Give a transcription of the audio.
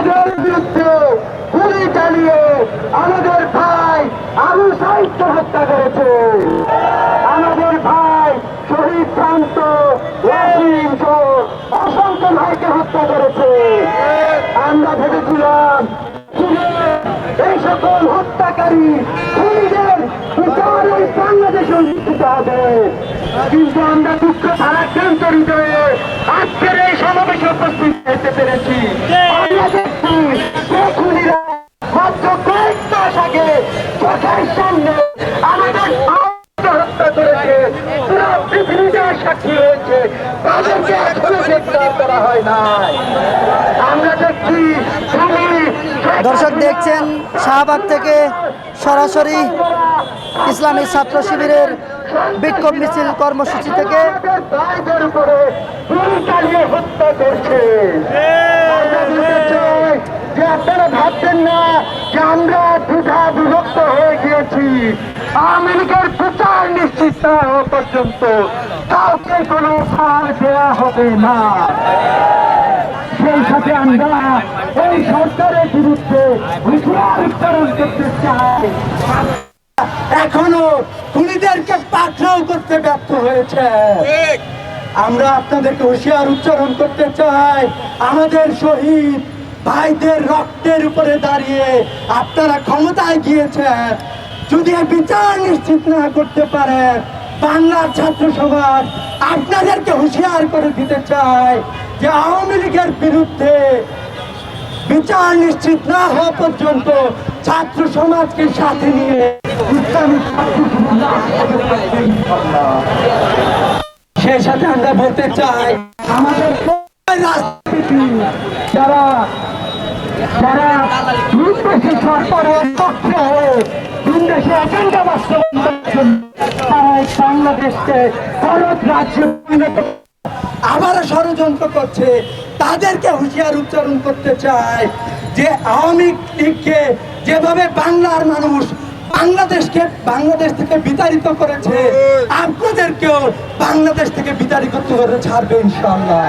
আমাদের বিরুদ্ধে গুলি চালিয়ে আমাদের ভাই আবু সাহিত্য হত্যা করেছে। আমাদের ভাই শহীদ শান্ত অসংখ্য ভাইকে হত্যা করেছে। আমরা ভেবেছিলাম এই সকল হত্যাকারী খুনিদের বিচার বাংলাদেশে অনুষ্ঠিত হবে। কিন্তু আমরা দুঃখ ভারাক্রান্ত হৃদয়ে আজকের এই সমাবেশে উপস্থিত হতে পেরেছি। মাত্র কয়েক মাস আগে আমাদের হত্যা করেছে। সাক্ষী হয়েছে তাদেরকে এখনও গ্রেপ্তার করা হয় নাই। আমরা দেখছি দর্শক দেখছেন শাহবাগ থেকে সরাসরি ইসলামী ছাত্র শিবিরের বিক্ষোভ মিছিল কর্মসূচি থেকে। আপনারা ভাবছেন না যে আমরা দ্বিধা বিভক্ত হয়ে গিয়েছি লীগের বিচার নিশ্চিত না পর্যন্ত কাউকে কোনো ছাড় দেওয়া হবে না। সেই সাথে আমরা এই সরকারের বিরুদ্ধে করতে চাই। এখনও খুনিদেরকে করতে ব্যর্থ হয়েছে। আমরা আপনাদেরকে হুঁশিয়ার উচ্চারণ করতে চাই। আমাদের শহীদ ভাইদের রক্তের উপরে দাঁড়িয়ে আপনারা ক্ষমতায় গিয়েছেন। যদি বিচার নিশ্চিত না করতে পারেন বাংলার ছাত্র সমাজ আপনাদেরকে হুঁশিয়ার করে দিতে চায়। যে আওয়ামী লীগের বিরুদ্ধে বিচার নিশ্চিত না হওয়া পর্যন্ত ছাত্র সমাজকে সাথে নিয়ে সেই সাথে আমরা বলতে চাই, আমাদের রাজনীতি, যারা যারা দুই দেশে সরকারের পক্ষে হয়ে তিন দেশে এজেন্ডা বাস্তবায়নের জন্য তারা বাংলাদেশকে ভারত রাজ্যে পরিণত আবারও ষড়যন্ত্র করছে। তাদেরকে হুঁশিয়ার উচ্চারণ করতে চায় যে আওয়ামী লীগকে যেভাবে বাংলার মানুষ বাংলাদেশকে বাংলাদেশ থেকে বিতাড়িত করেছে, আপনাদেরকেও বাংলাদেশ থেকে বিতাড়িত করে ছাড়বে ইনশাল্লাহ